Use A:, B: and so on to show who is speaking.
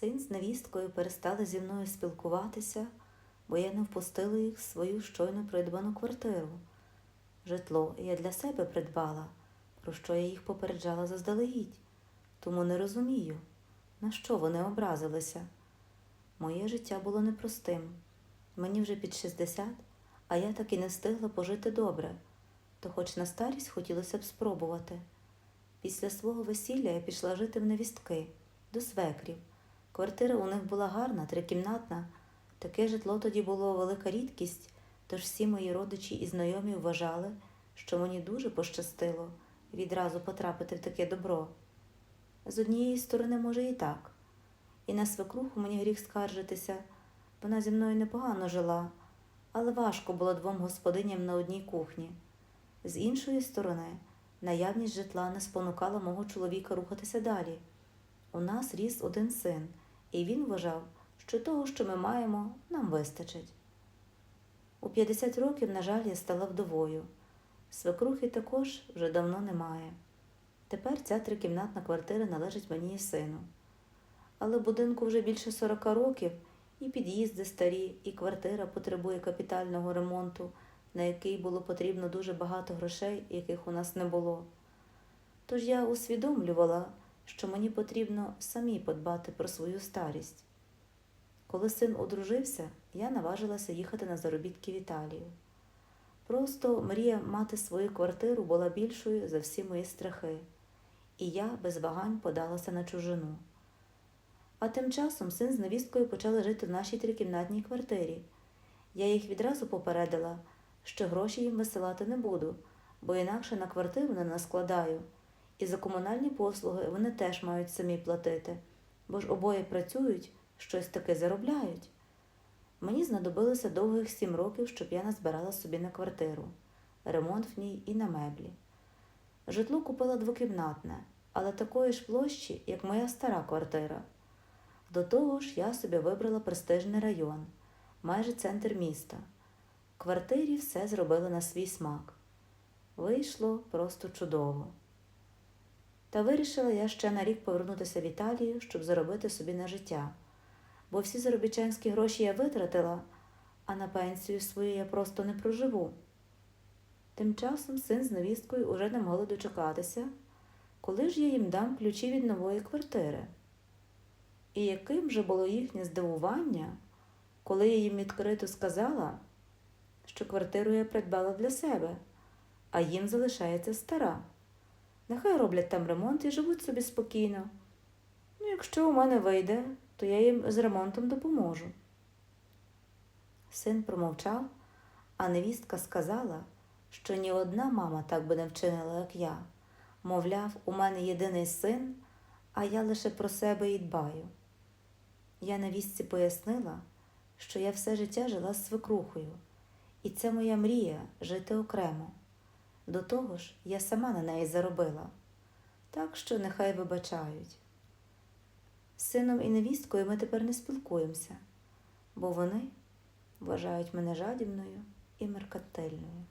A: Син з невісткою перестали зі мною спілкуватися, бо я не впустила їх в свою щойно придбану квартиру. Житло я для себе придбала, про що я їх попереджала заздалегідь, тому не розумію, на що вони образилися. Моє життя було непростим. Мені вже під 60, а я так і не встигла пожити добре, то хоч на старість хотілося б спробувати. Після свого весілля я пішла жити в невістки, до свекрів. Квартира у них була гарна, трикімнатна. Таке житло тоді було велика рідкість, тож всі мої родичі і знайомі вважали, що мені дуже пощастило відразу потрапити в таке добро. З однієї сторони, може, і так. І на свекруху мені гріх скаржитися. Вона зі мною непогано жила, але важко було двом господиням на одній кухні. З іншої сторони, наявність житла не спонукала мого чоловіка рухатися далі. У нас ріс один син, і він вважав, що того, що ми маємо, нам вистачить. У 50 років, на жаль, я стала вдовою. Свекрухи також вже давно немає. Тепер ця трикімнатна квартира належить мені і сину. Але будинку вже більше 40 років, і під'їзди старі, і квартира потребує капітального ремонту, на який було потрібно дуже багато грошей, яких у нас не було. Тож я усвідомлювала, що мені потрібно самі подбати про свою старість. Коли син одружився, я наважилася їхати на заробітки в Італію. Просто мрія мати свою квартиру була більшою за всі мої страхи, і я без вагань подалася на чужину. А тим часом син з невісткою почали жити в нашій трикімнатній квартирі. Я їх відразу попередила, що гроші їм висилати не буду, бо інакше на квартиру не наскладаю, і за комунальні послуги вони теж мають самі платити, бо ж обоє працюють, щось таке заробляють. Мені знадобилося довгих сім років, щоб я назбирала собі на квартиру, ремонт в ній і на меблі. Житло купила двокімнатне, але такої ж площі, як моя стара квартира. До того ж, я собі вибрала престижний район, майже центр міста. В квартирі все зробили на свій смак. Вийшло просто чудово. Та вирішила я ще на рік повернутися в Італію, щоб заробити собі на життя, бо всі заробітчанські гроші я витратила, а на пенсію свою я просто не проживу. Тим часом син з невісткою уже не могли дочекатися, коли ж я їм дам ключі від нової квартири. І яким же було їхнє здивування, коли я їм відкрито сказала, що квартиру я придбала для себе, а їм залишається стара. Нехай роблять там ремонт і живуть собі спокійно. Ну, якщо у мене вийде, то я їм з ремонтом допоможу. Син промовчав, а невістка сказала, що ні одна мама так би не вчинила, як я. Мовляв, у мене єдиний син, а я лише про себе і дбаю. Я невістці пояснила, що я все життя жила з свекрухою, і це моя мрія жити окремо. До того ж, я сама на неї заробила, так що нехай вибачають. З сином і невісткою ми тепер не спілкуємося, бо вони вважають мене жадібною і меркантильною.